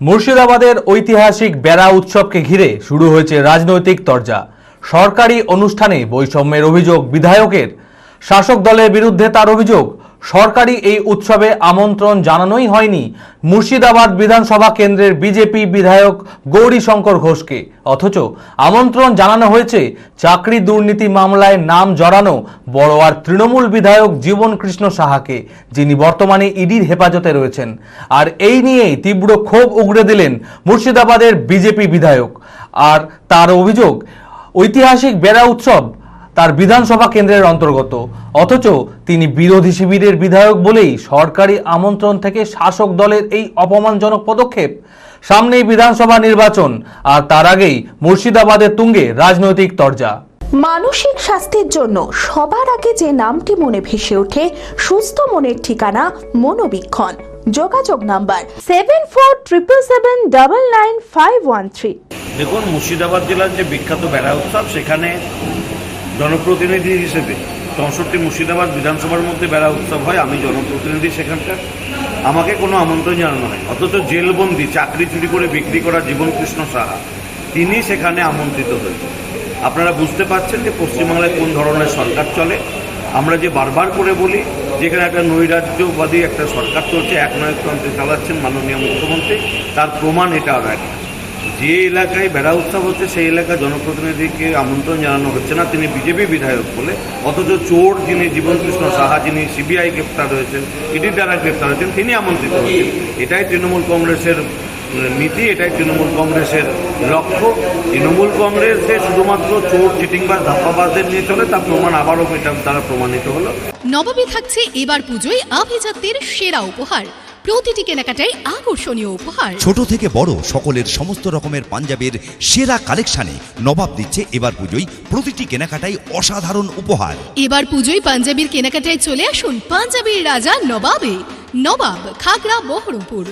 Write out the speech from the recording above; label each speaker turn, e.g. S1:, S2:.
S1: মুর্শিদাবাদের ঐতিহাসিক বেড়া উৎসবকে ঘিরে শুরু হয়েছে রাজনৈতিক তরজা। সরকারি অনুষ্ঠানে বৈষম্যের অভিযোগ বিধায়কের, শাসক দলের বিরুদ্ধে তার অভিযোগ সরকারি এই উৎসবে আমন্ত্রণ জানানোই হয়নি মুর্শিদাবাদ বিধানসভা কেন্দ্রের বিজেপি বিধায়ক গৌরী শঙ্কর ঘোষকে। অথচ আমন্ত্রণ জানানো হয়েছে চাকরি দুর্নীতি মামলায় নাম জড়ানো বড়োয়ার তৃণমূল বিধায়ক জীবন কৃষ্ণ সাহাকে, যিনি বর্তমানে ইডির হেফাজতে রয়েছেন। আর এই নিয়েই তীব্র ক্ষোভ উগড়ে দিলেন মুর্শিদাবাদের বিজেপি বিধায়ক। আর তার অভিযোগ, ঐতিহাসিক বেড়া উৎসব তার বিধানসভা কেন্দ্রের অন্তর্গত। অথচ তিনি বিরোধী শিবিরের বিধায়ক বলেই সরকারি আমন্ত্রণ থেকে শাসক দলের এই অপমানজনক পদক্ষেপ। সামনেই বিধানসভা নির্বাচন আর তার আগেই মুর্শিদাবাদের তুঙ্গে রাজনৈতিক তরজা।
S2: মানসিক স্বাস্থ্যের জন্য সবার আগে যে নামটি মনে ভেসে ওঠে সুস্থ মনের ঠিকানা মনোবীক্ষণ। যোগাযোগ number seven four triple seven double nine five one three
S3: দেখুন মুর্শিদাবাদ জেলার যে বিখ্যাত বেড়া উৎসব সেখানে জনপ্রতিনিধি হিসেবে চৌষট্টি মুর্শিদাবাদ বিধানসভার মধ্যে বেড়া উৎসব হয়, আমি জনপ্রতিনিধি সেখানকার। আমাকে কোনো আমন্ত্রণ জানানো হয় অথচ জেলবন্দি, চাকরি চুরি করে বিক্রি করা জীবন কৃষ্ণ সাহা, তিনি সেখানে আমন্ত্রিত হয়েছেন। আপনারা বুঝতে পারছেন যে পশ্চিমবাংলায় কোন ধরনের সরকার চলে। আমরা যে বারবার করে বলি, যেখানে একটা নৈরাজ্যবাদী একটা সরকার চলছে, এক একনায়কতন্ত্রে চালাচ্ছেন মাননীয় মুখ্যমন্ত্রী, তার প্রমাণ এটা আর এক। যে এলাকায় বেড়া উৎসব হচ্ছে, সেই এলাকার জনপ্রতিনিধিকে আমন্ত্রণ জানানো হচ্ছে না। তিনি বিজেপি বিধায়ক বলে, অথচ চোর যিনি জীবনকৃষ্ণ সাহা, যিনি সিবিআই গ্রেপ্তার হয়েছেন ইডির দ্বারা গ্রেপ্তার হয়েছেন, তিনি আমন্ত্রিত হয়েছেন। এটাই তৃণমূল কংগ্রেসের নীতি, এটাই তৃণমূল কংগ্রেসের লক্ষ্য। তৃণমূল কংগ্রেসে শুধুমাত্র চোর, চিটিংবাজ, ধাপ্পাবাজদের নিয়ে চলে, তার প্রমাণ আবারও এটা দ্বারা প্রমাণিত হলো।
S4: নবাবে থাকছে এবার পুজোয় আভিজাত্যের সেরা উপহার। প্রতিটি কেনাকাটাই আকর্ষণীয় উপহার।
S5: ছোট থেকে বড় সকলের সমস্ত রকমের পাঞ্জাবের সেরা কালেকশনে নবাব দিচ্ছে এবার পুজোয় প্রতিটি কেনাকাটাই অসাধারণ উপহার।
S4: এবার পুজোয় পাঞ্জাবির কেনাকাটায় চলে আসুন পাঞ্জাবির রাজা নবাবে। নবাব খাগড়া বহরমপুর।